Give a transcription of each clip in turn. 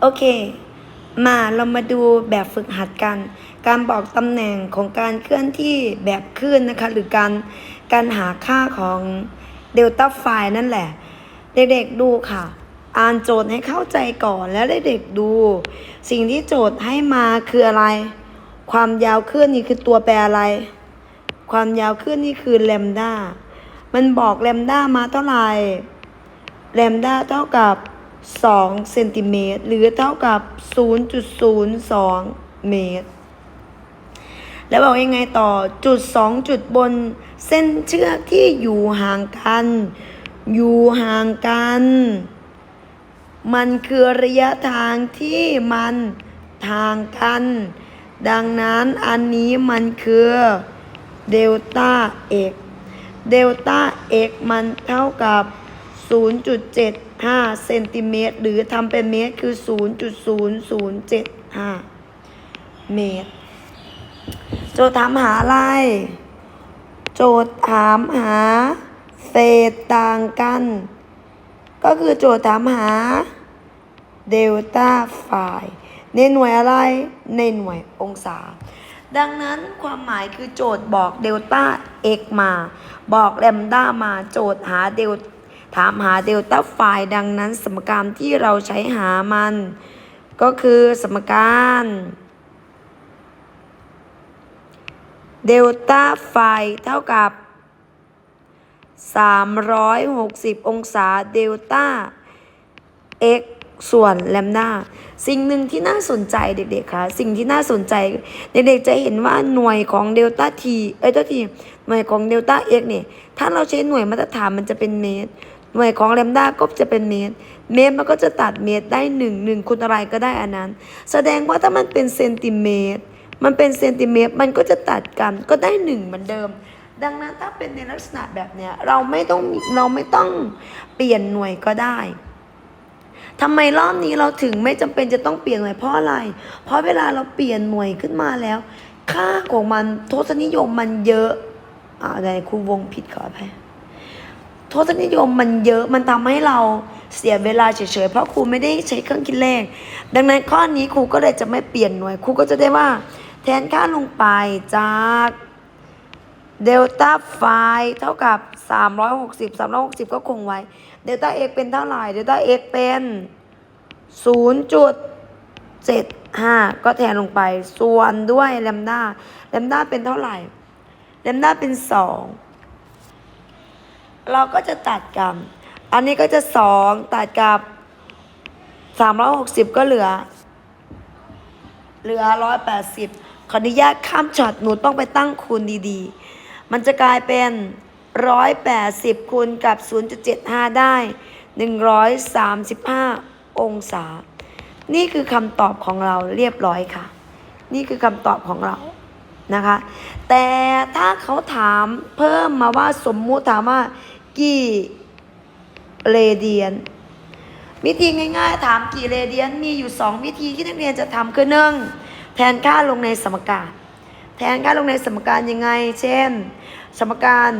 โอเค มาเรามาดูแบบฝึกหัดกัน การบอกตำแหน่งของการเคลื่อนที่แบบคลื่นนะคะ หรือการการหาค่าของเดลต้าไฟนั่นแหละ เด็กๆดูค่ะ อ่านโจทย์ให้เข้าใจก่อนแล้วเด็กๆดู สิ่งที่โจทย์ให้มาคืออะไร ความยาวคลื่นนี่คือตัวแปรอะไร ความยาวคลื่นนี่คือแลมด้ามันบอกแลมด้ามาเท่าไหร่แลมด้าเท่ากับ 2 เซนติเมตร หรือเท่ากับ 0.02 เมตร แล้วบอกยังไงต่อจุด 2 จุดบนเส้นเชือกที่อยู่ห่างกัน อยู่ห่างกัน มันคือระยะทางที่มันทางกัน ดังนั้นอันนี้มันคือเดลต้า x เดลต้า x มันเท่ากับ 5เซนติเมตร หรือทำเป็นเมตรคือ 0.0075 เมตร โจทย์ถามหาอะไร โจทย์ถามหา เศษต่างกัน ก็คือโจทย์ถามหาเดลต้าไฟในหน่วยอะไร ในหน่วยองศา ดังนั้นความหมายคือโจทย์บอกเดลต้า x มา บอกแลมด้ามาโจทย์หาเดล ถามหาเดลต้าไฟดังนั้น สมการที่เราใช้หามัน ก็คือสมการเดลต้าไฟเท่ากับ 360 องศาเดลต้า x ส่วนแลมด้าสิ่งหนึ่งที่น่าสนใจเด็กๆคะสิ่งที่น่าสนใจ เด็กๆจะเห็นว่าหน่วยของเดลต้าทีเอ้ยเจ้าทีหน่วยของเดลต้า x เนี่ยถ้าเราใช้หน่วยมาตรฐานมันจะเป็นเมตร หน่วยของแลมด้าก็จะเป็นเมตร เมตรมันก็จะตัดเมตรได้หนึ่งหนึ่งคูณอะไรก็ได้อันนั้น แสดงว่าถ้ามันเป็นเซนติเมตร มันเป็นเซนติเมตร มันก็จะตัดกันก็ได้หนึ่งเหมือนเดิม ดังนั้นถ้าเป็นในลักษณะแบบเนี้ยเราไม่ต้องเราไม่ต้องเปลี่ยนหน่วยก็ได้ทำไมรอบนี้เราถึงไม่จำเป็นจะต้องเปลี่ยนหน่วยเพราะอะไร เพราะเวลาเราเปลี่ยนหน่วยขึ้นมาแล้ว ค่าของมันทศนิยมมันเยอะอ่าอะไรครูวงผิดขออภัย ทศนิยมมันเยอะมันทำให้เราเสียเวลาเฉยๆ เพราะครูไม่ได้ใช้เครื่องคิดเลข ดังนั้นข้อนี้ครูก็เลยจะไม่เปลี่ยนหน่วยครูก็จะได้ว่า แทนค่าลงไปจากเดลต้าไฟเท่ากับ 360 360 ก็คงไว้เดลต้า x เป็นเท่าไหร่เดลต้า x เป็น 0.75 ก็แทนลงไป ส่วนด้วยแลมด้าแลมด้าเป็นเท่าไหร่แลมด้าเป็น 2 เราก็จะตัดกันอันนี้ก็จะ2ตัดกับ360ก็เหลือ เหลือ180ขออนุญาตข้ามช็อตหนูต้องไปตั้งคูณดีๆ มันจะกลายเป็น180คูณกับ0.75ได้135องศา นี่คือคำตอบของเราเรียบร้อยค่ะ นี่คือคำตอบของเรานะคะ แต่ถ้าเขาถามเพิ่มมาว่าสมมุติถามว่า กี่เรเดียน วิธีง่ายๆ ถามกี่เรเดียนมีอยู่ 2 วิธีที่นักเรียนจะทำคือหนึ่งแทนค่าลงในสมการ แทนค่าลงในสมการยังไง เช่น สมการ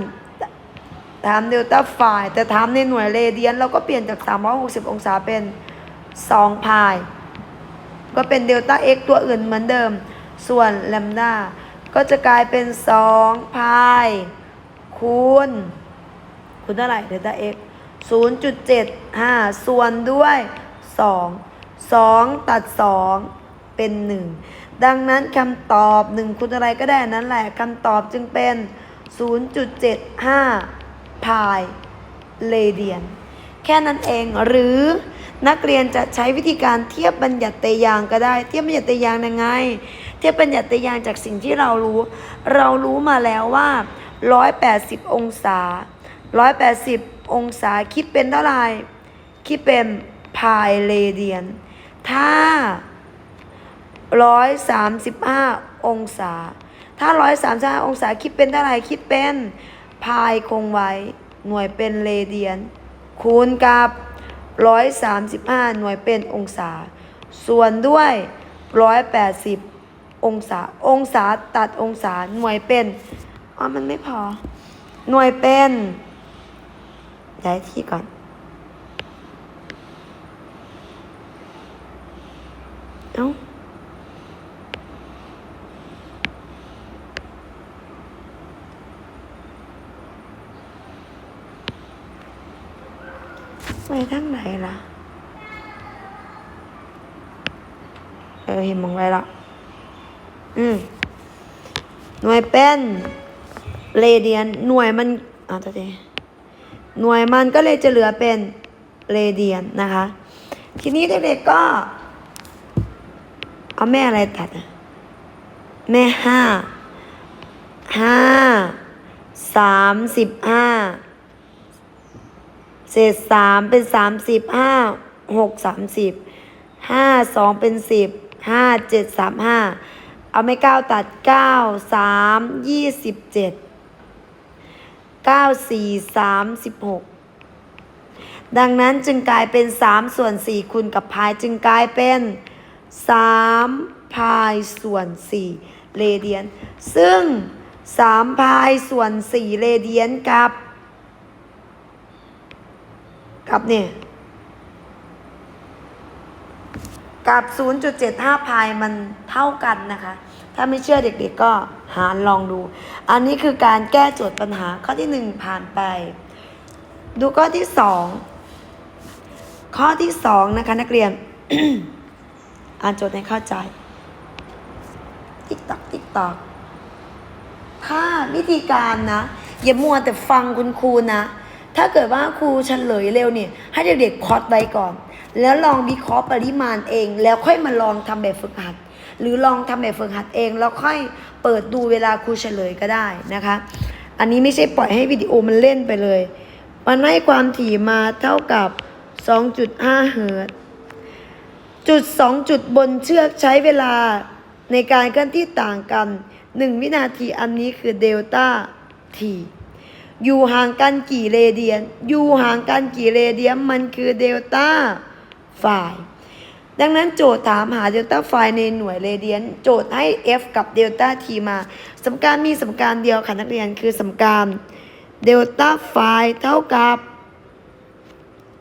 ถามเดลต้าไฟแต่ถามในหน่วยเรเดียน เราก็เปลี่ยนจาก 360 องศาเป็น 2 พาย ก็เป็นเดลต้า x ตัวอื่นเหมือนเดิม ส่วนแลมด้าก็จะกลายเป็น 2 พายคูณ คูณเท่าไหร่เดลต้า x 0.75 ส่วนด้วย 2 2 ตัด 2 เป็น 1 ดังนั้นคำตอบ 1คูณอะไรก็ได้นั่นแหละคำตอบจึงเป็น 0.75 พายเรเดียน แค่นั้นเองหรือนักเรียนจะใช้วิธีการเทียบบัญญัติตยางก็ได้ เทียบบัญญัติตยางยังไง เทียบบัญญัติตยางจากสิ่งที่เรารู้ เรารู้มาแล้วว่า 180 องศา 180องศาคิดเป็นเท่าไหร่คิดเป็นพายเรเดียน ถ้า135องศา ถ้า135องศาคิดเป็นเท่าไหร่คิดเป็นพายคงไว้ หน่วยเป็นเรเดียน คูณกับ135หน่วยเป็นองศา ส่วนด้วย180องศา องศาตัดองศาหน่วยเป็นอ๋อมันไม่พอ หน่วยเป็น ย้ายที่ก่อน เอ้าไปทางไหนล่ะ เออเห็นมองไว้ละอืม หน่วยเป็นเรเดียน หน่วยมันอ่าตัวเอง หน่วยมันก็เลยจะเหลือเป็นเรเดียนนะคะ ทีนี้เด็กๆก็ เอาแม่อะไรตัด แม่ห้าห้าสามสิบห้าเศษสามเป็นสามสิบห้าหกสามสิบห้าสองเป็นสิบห้าเจ็ดสามห้าเอาไม่เก้าตัดเก้าสามยี่สิบเจ็ด เก้าสี่สามสิบหกดังนั้นจึงกลายเป็นสามส่วนสี่คูณกับพายจึงกลายเป็นสามพายส่วนสี่เรเดียน ซึ่งสามพายส่วนสี่เรเดียนกับ กับเนี่ยกับ 0.75 พายมันเท่ากันนะคะ ถ้าไม่เชื่อเด็กๆก็หารลองดู อันนี้คือการแก้โจทย์ปัญหาข้อที่1ผ่านไป ดูข้อที่2ข้อที่2นะคะนักเรียน อ่านโจทย์ให้เข้าใจ ติ๊กตอกติ๊กตอกถ้าวิธีการนะอย่ามัวแต่ฟังคุณครูนะ ถ้าเกิดว่าครูเฉลยเร็วเนี่ยให้เด็กๆพอดไว้ก่อน แล้วลองวิเคราะห์ปริมาณเอง แล้วค่อยมาลองทำแบบฝึกหัด หรือลองทำแบบฝึกหัดเอง แล้วค่อยเปิดดูเวลาครูเฉลยก็ได้นะคะ อันนี้ไม่ใช่ปล่อยให้วิดีโอมันเล่นไปเลย มันให้ความถี่มาเท่ากับ 2.5 เฮิรตจุดสองจุดบนเชือกใช้เวลาในการเคลื่อนที่ต่างกัน 1 วินาทีอันนี้คือเดลต้าทีอยู่ห่างกันกี่เรเดียน อยู่ห่างกันกี่เรเดียน มันคือเดลต้าฝ่าย ดังนั้นโจทย์ถามหาเดลต้าไฟในหน่วยเรเดียน โจทย์ให้ F กับเดลต้าทีมาสมการมีสมการเดียวค่ะนักเรียนคือสมการเดลต้าไฟเท่ากับ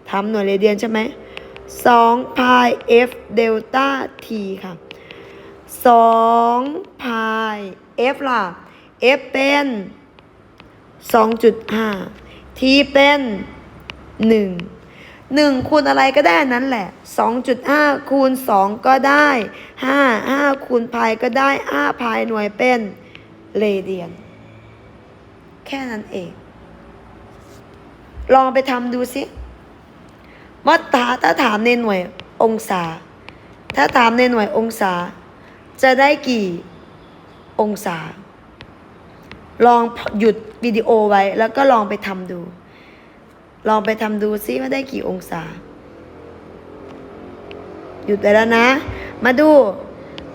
ทำหน่วยเรเดียนใช่ไหม2พาย F เดลต้า T ค่ะ2พาย F ล่ะ F เป็น2.5 T เป็น1 1 คูณอะไรก็ได้นั้นแหละ 2.5 คูณ 2 ก็ได้ 5 5 คูณพายก็ได้ 5 พายหน่วยเป็นเรเดียน แค่นั้นเอง ลองไปทำดูสิว่าถ้าถ้าถามในหน่วยองศา ถ้าถามในหน่วยองศา จะได้กี่องศา ลองหยุดวิดีโอไว้แล้วก็ลองไปทำดู ลองไปทำดูซิว่าได้กี่องศา หยุดไปแล้วนะ มาดู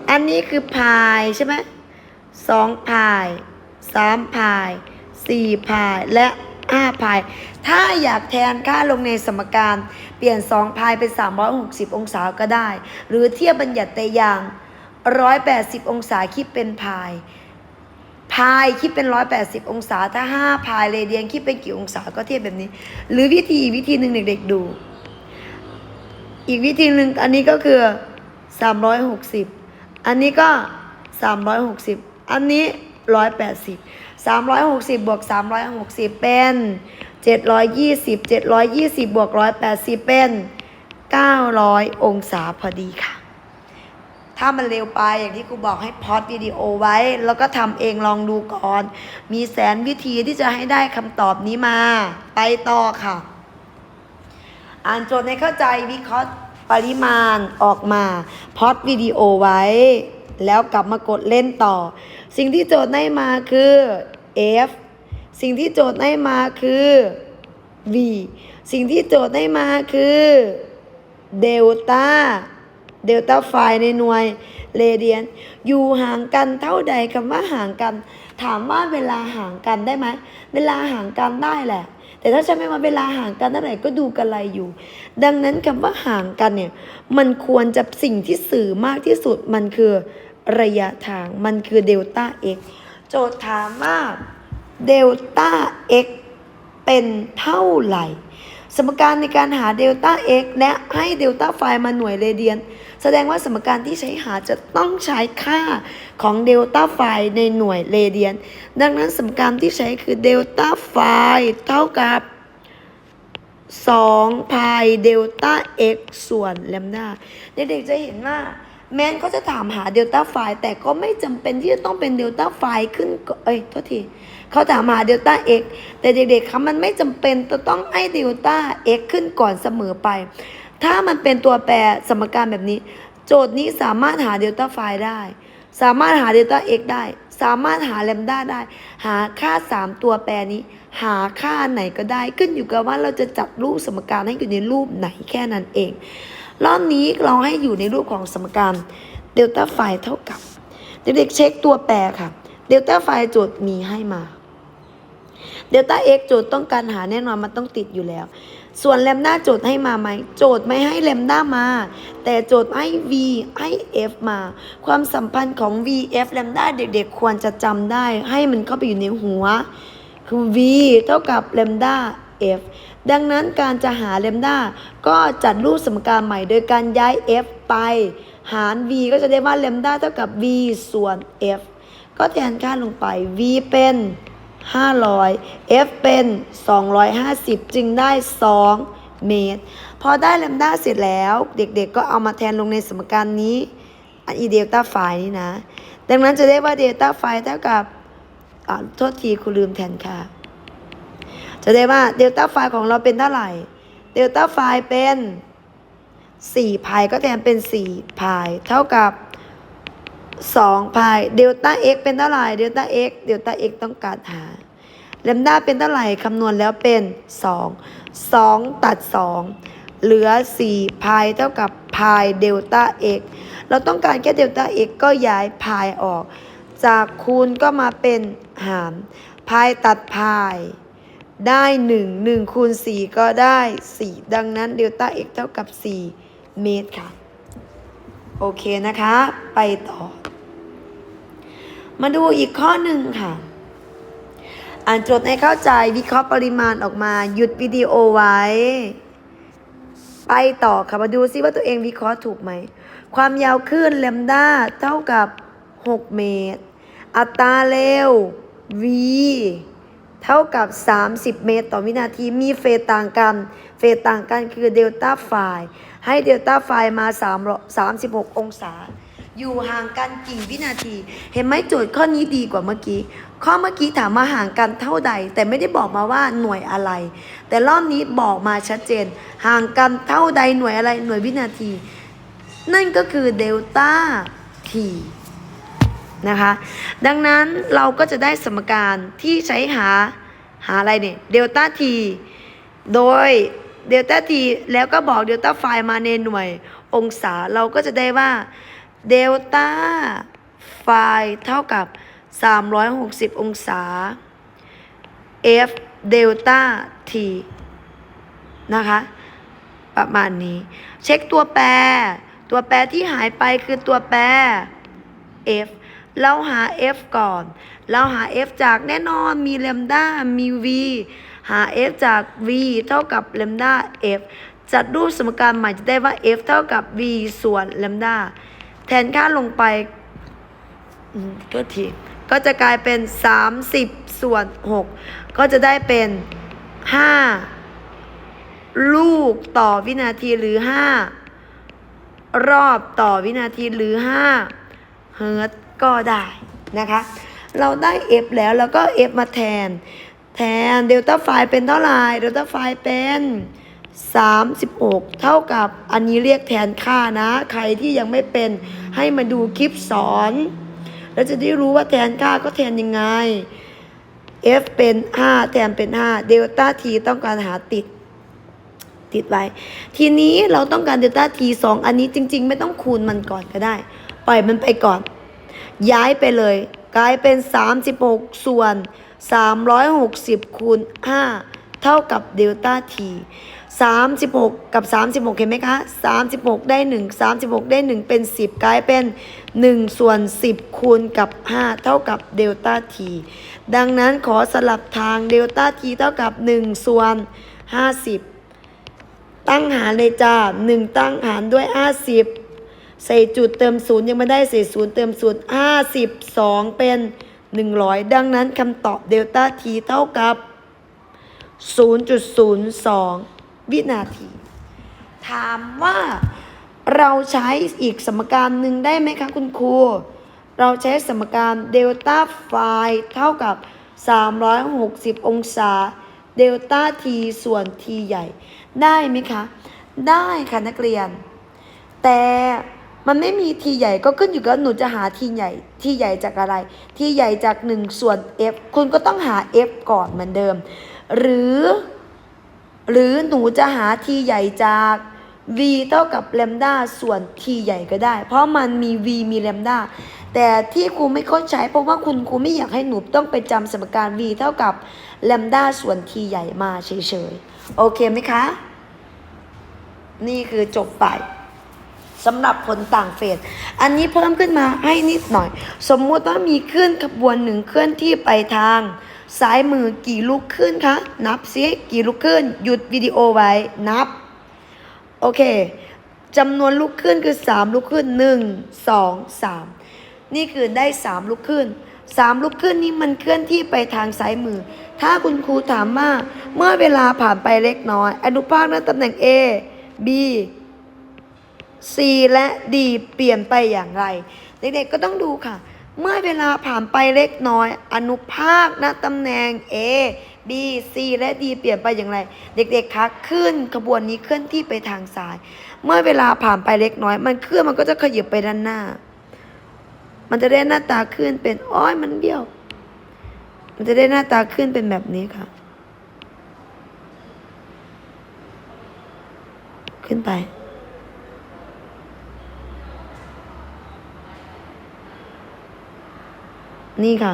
อันนี้คือพายใช่ไหมสองพายสามพายสี่พายและห้าพาย ถ้าอยากแทนค่าลงในสมการ เปลี่ยนสองพายเป็น 360 องศาก็ได้ หรือเทียบบัญญัติแต่อย่าง 180 องศาคิดเป็นพายายคิดเป็น 180 องศา ถ้า 5 พายเรเดียนคิดเป็นกี่องศาก็เทียบแบบนี้ หรือวิธีอีกวิธีหนึ่งเด็กๆดู อีกวิธีหนึ่งอันนี้ก็คือ 360 อันนี้ก็ 360 อันนี้ 180 360 บวก 360 เป็น 720 720 บวก 180 เป็น 900 องศาพอดีค่ะ ถ้ามันเร็วไปอย่างที่ครูบอกให้พอดวิดีโอไว้ แล้วก็ทำเองลองดูก่อน มีแสนวิธีที่จะให้ได้คำตอบนี้มา ไปต่อค่ะ อ่านโจทย์ให้เข้าใจวิเคราะห์ปริมาณออกมาพอดวิดีโอไว้ แล้วกลับมากดเล่นต่อ สิ่งที่โจทย์ได้มาคือ F สิ่งที่โจทย์ได้มาคือ V สิ่งที่โจทย์ได้มาคือเดลต้า เดลต้าไฟในหน่วยเรเดียนอยู่ห่างกันเท่าใดคำว่าห่างกัน ถามว่าเวลาห่างกันได้ไหมเวลาห่างกันได้แหละ แต่ถ้าใช่ไหมว่าเวลาห่างกันเท่าไหร่ก็ดูกันไรอยู่ ดังนั้นคำว่าห่างกันเนี่ยมันควรจะสิ่งที่สื่อมากที่สุดมันคือระยะทางมันคือเดลต้า x โจทย์ถามว่าเดลต้า x เป็นเท่าไหร่ สมการในการหาเดลต้า x และให้เดลต้าไฟมาหน่วยเรเดียน แสดงว่าสมการที่ใช้หาจะต้องใช้ค่าของเดลต้าไฟในหน่วยเรเดียน ดังนั้นสมการที่ใช้คือเดลต้าไฟเท่ากับ2พายเดลต้า x ส่วนแลมดาเด็กๆจะเห็นว่าแม้นเขาจะถามหาเดลต้าไฟแต่ก็ไม่จำเป็นที่จะต้องเป็นเดลต้าไฟขึ้นก่อนเอ้ยโทษที เขาถามหาเดลต้า x แต่เด็กๆคะมันไม่จำเป็นจะต้องให้เดลต้า x ขึ้นก่อนเสมอไป ถ้ามันเป็นตัวแปรสมการแบบนี้ โจทย์นี้สามารถหาเดลต้าไฟได้ สามารถหาเดลต้า x ได้ สามารถหาแลมด้าได้ หาค่า 3 ตัวแปรนี้ หาค่าไหนก็ได้ ขึ้นอยู่กับว่าเราจะจัดรูปสมการให้อยู่ในรูปไหนแค่นั้นเอง รอบนี้เราให้อยู่ในรูปของสมการเดลต้าไฟเท่ากับ เด็กๆเช็คตัวแปรค่ะเดลต้าไฟโจทย์มีให้มาเดลต้า x โจทย์ต้องการหาแน่นอนมันต้องติดอยู่แล้ว ส่วนแลมด้าโจทย์ให้มาไหม โจทย์ไม่ให้แลมด้ามา แต่โจทย์ให้ v ให้ f มา ความสัมพันธ์ของ v f แลมด้าเด็กๆ ควรจะจำได้ ให้มันเข้าไปอยู่ในหัว คือ v เท่ากับแลมด้า f ดังนั้นการจะหาแลมด้าก็จัดรูปสมการใหม่โดยการย้าย f ไป หาร v ก็จะได้ว่าแลมด้าเท่ากับ v ส่วน f ก็แทนค่าลงไป v เป็น 500 f เป็น 250 จึงได้ 2 เมตร พอได้แลมด้าเสร็จแล้วเด็กๆก็เอามาแทนลงในสมการนี้ อันอีเดลต้าไฟนี่นะ ดังนั้นจะได้ว่าเดลต้าไฟเท่ากับอ่าโทษทีคุณลืมแทนค่ะ จะได้ว่าเดลต้าไฟของเราเป็นเท่าไหร่ เดลต้าไฟเป็น4พายก็แทนเป็น4พายเท่ากับ 2 พายเดลต้า x เป็นเท่าไหร่เดลต้า x เดลต้า x ต้องการหาแลมด้าเป็นเท่าไหร่คำนวณแล้วเป็น 2 2 ตัด 2 เหลือ 4 พายเท่ากับพายเดลต้า x เราต้องการแค่เดลต้า x ก็ย้ายพายออก จากคูณก็มาเป็นหารพายตัดพายได้ 1 1คูณ4ก็ได้ 4 ดังนั้นเดลต้า x เท่ากับ 4 เมตรค่ะ โอเคนะคะ ไปต่อ มาดูอีกข้อหนึ่งค่ะ อ่านโจทย์ให้เข้าใจวิเคราะห์ปริมาณออกมา หยุดวิดีโอไว้ ไปต่อค่ะ มาดูซิว่าตัวเองวิเคราะห์ถูกไหม ความยาวคลื่นแลมด้าเท่ากับ 6 เมตร อัตราเร็ว v เท่ากับ 30 เมตร ต่อวินาที มีเฟสต่างกัน เฟสต่างกันคือเดลต้าไฟให้เดลต้าไฟมา3 36 องศา อยู่ห่างกันกี่วินาที เห็นไหมโจทย์ข้อนี้ดีกว่าเมื่อกี้ ข้อเมื่อกี้ถามมาห่างกันเท่าใด แต่ไม่ได้บอกมาว่าหน่วยอะไร แต่รอบนี้บอกมาชัดเจน ห่างกันเท่าใดหน่วยอะไรหน่วยวินาที นั่นก็คือเดลต้าทีนะคะดังนั้นเราก็จะได้สมการที่ใช้หาหาอะไรเนี่ยเดลต้าทีโดยเดลต้าทีแล้วก็บอกเดลต้าไฟมาในหน่วยองศาเราก็จะได้ว่า เดลต้าไฟเท่ากับ 360 องศา f เดลต้า t นะคะ ประมาณนี้ เช็คตัวแปร ตัวแปรที่หายไปคือตัวแปร f เราหา f ก่อน เราหา f จากแน่นอนมีแลมด้ามี v หา f จาก v เท่ากับแลมด้า f จัดรูปสมการใหม่จะได้ว่า f เท่ากับ v ส่วนแลมด้า แทนค่าลงไปอืมโทษทีก็จะกลายเป็น 30 ส่วน 6 ก็จะได้เป็น 5 ลูกต่อวินาทีหรือ 5 รอบต่อวินาทีหรือ 5 เฮิร์ตก็ได้นะคะ เราได้ f แล้วแล้วก็ f มาแทน แทนเดลต้าไฟเป็นเท่าไหร่เดลต้าไฟเป็น 36 เท่ากับอันนี้เรียกแทนค่านะ ใครที่ยังไม่เป็นให้มาดูคลิปสอน แล้วจะได้รู้ว่าแทนค่าก็แทนยังไง f เป็น 5 แทนเป็น 5 เดลต้า t ต้องการหาติด ติดไว้ ทีนี้เราต้องการเดลต้า t 2 อันนี้จริง ๆ ไม่ต้องคูณมันก่อนก็ได้ ปล่อยมันไปก่อน ย้ายไปเลย กลายเป็น 36 ส่วน 360 คูณ 5 เท่ากับเดลต้า t 36 กับ 36 เห็นไหมคะ 36 ได้ 1 36 ได้ 1 เป็น 10 กลายเป็น 1 ส่วน 10 คูณกับ 5 เท่ากับเดลต้า t ดังนั้นขอสลับทางเดลต้า t เท่ากับ 1 ส่วน 50 ตั้งหารเลยจ้าหนึ่งตั้งหารด้วยห้าสิบใส่จุดเติมศูนย์ยังไม่ได้ใส่ศูนย์เติมศูนย์ห้าสิบสองเป็นหนึ่งร้อยดังนั้นคำตอบเดลต้าทีเท่ากับ0.02 วินาที ถามว่าเราใช้อีกสมการหนึ่งได้ไหมคะคุณครู เราใช้สมการเดลต้าไฟเท่ากับ 360 องศาเดลต้าทีส่วนทีใหญ่ ได้ไหมคะ ได้ค่ะนักเรียน แต่มันไม่มีทีใหญ่ก็ขึ้นอยู่กับหนูจะหาทีใหญ่ทีใหญ่จากอะไรทีใหญ่จาก 1 ส่วน f คุณก็ต้องหา f ก่อนเหมือนเดิม หรือ หรือหนูจะหาทีใหญ่จาก v เท่ากับแลมด้าส่วน t ใหญ่ก็ได้ เพราะมันมี v มีแลมด้าแต่ที่ครูไม่เข้าใจเพราะว่าคุณครูไม่อยากให้หนูต้องไปจำสมการ v เท่ากับแลมด้าส่วน t ใหญ่มาเฉยๆ โอเคไหมคะ นี่คือจบไปสำหรับผลต่างเฟส อันนี้เพิ่มขึ้นมาให้นิดหน่อย สมมุติว่ามีเคลื่อนขบวนหนึ่งเคลื่อนที่ไปทาง ซ้ายมือกี่ลูกขึ้นคะ นับซิกี่ลูกขึ้น หยุดวิดีโอไว้ นับ โอเคจำนวนลูกขึ้นคือ 3ลูกขึ้น 1 2 3 นี่คือได้ 3ลูกขึ้น 3ลูกขึ้นนี้มันเคลื่อนที่ไปทางซ้ายมือ ถ้าคุณครูถามว่าเมื่อเวลาผ่านไปเล็กน้อย อนุภาคณตำแหน่ง A B C และ D เปลี่ยนไปอย่างไร เด็กๆก็ต้องดูค่ะ เมื่อเวลาผ่านไปเล็กน้อย อนุภาคณตำแหน่ง A B C และ D เปลี่ยนไปอย่างไร เด็กๆคะขึ้นขบวนนี้เคลื่อนที่ไปทางซ้าย เมื่อเวลาผ่านไปเล็กน้อย มันเคลื่อนมันก็จะขยับไปด้านหน้า มันจะได้หน้าตาขึ้นเป็นอ้อยมันเบี้ยว มันจะได้หน้าตาขึ้นเป็นแบบนี้ค่ะ ขึ้นไป นี่ค่ะ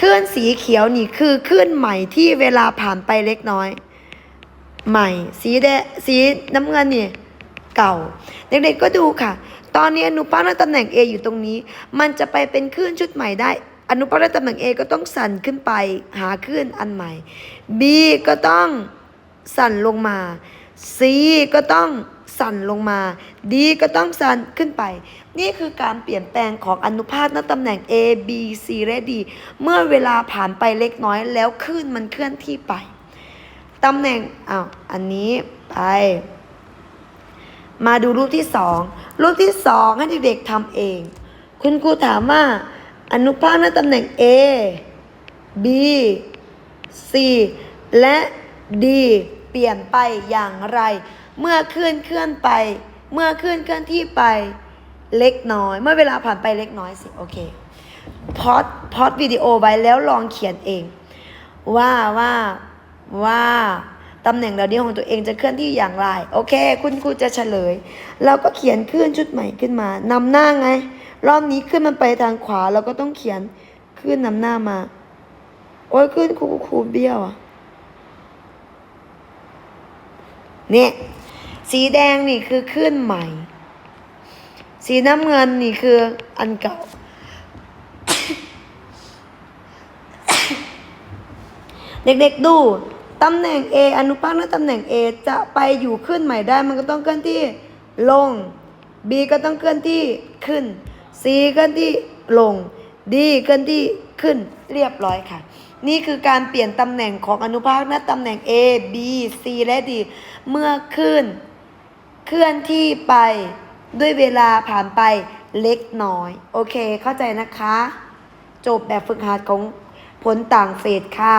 คลื่นสีเขียวนี่คือคลื่นใหม่ที่เวลาผ่านไปเล็กน้อย ใหม่ สีแดงสีน้ำเงินนี่เก่า เด็กๆก็ดูค่ะ ตอนนี้อนุภาคในตำแหน่ง A อยู่ตรงนี้ มันจะไปเป็นคลื่นชุดใหม่ได้ อนุภาคในตำแหน่ง A ก็ต้องสั่นขึ้นไปหาคลื่นอันใหม่ B ก็ต้องสั่นลงมา C ก็ต้อง สั่นลงมา D ก็ต้องสั่นขึ้นไป นี่คือการเปลี่ยนแปลงของอนุภาคณตำแหน่ง A B C และ D เมื่อเวลาผ่านไปเล็กน้อยแล้วคลื่นมันเคลื่อนที่ไปตำแหน่งอ้าวอันนี้ไปมาดูรูปที่สองรูปที่สองให้เด็กๆทำเอง คุณครูถามว่า อนุภาคณตำแหน่ง A B C และ D เปลี่ยนไปอย่างไร เมื่อเคลื่อนเคลื่อนไป เมื่อเคลื่อนเคลื่อนที่ไปเล็กน้อย เมื่อเวลาผ่านไปเล็กน้อยสิโอเคพอดพอดวิดีโอไว้แล้วลองเขียนเอง ว่าว่าว่าตำแหน่งเหล่านี้ของตัวเองจะเคลื่อนที่อย่างไร โอเค คุณครูจะเฉลย เราก็เขียนขึ้นชุดใหม่ขึ้นมานำหน้าไง รอบนี้ขึ้นมันไปทางขวา เราก็ต้องเขียนขึ้นนำหน้ามา โอ้ยขึ้นครูครูเบี้ยวอะเนี่ย สีแดงนี่คือขึ้นใหม่ สีน้ำเงินนี่คืออันเก่า เด็กๆดูตำแหน่ง A อนุภาคและตำแหน่ง A จะไปอยู่ขึ้นใหม่ได้ มันก็ต้องเคลื่อนที่ลง B ก็ต้องเคลื่อนที่ขึ้น C เคลื่อนที่ลง D เคลื่อนที่ขึ้นเรียบร้อยค่ะ นี่คือการเปลี่ยนตำแหน่งของอนุภาคณตำแหน่ง A B C และ D เมื่อขึ้น เคลื่อนที่ไปด้วยเวลาผ่านไปเล็กน้อย โอเคเข้าใจนะคะ จบแบบฝึกหัดของผลต่างเฟสค่ะ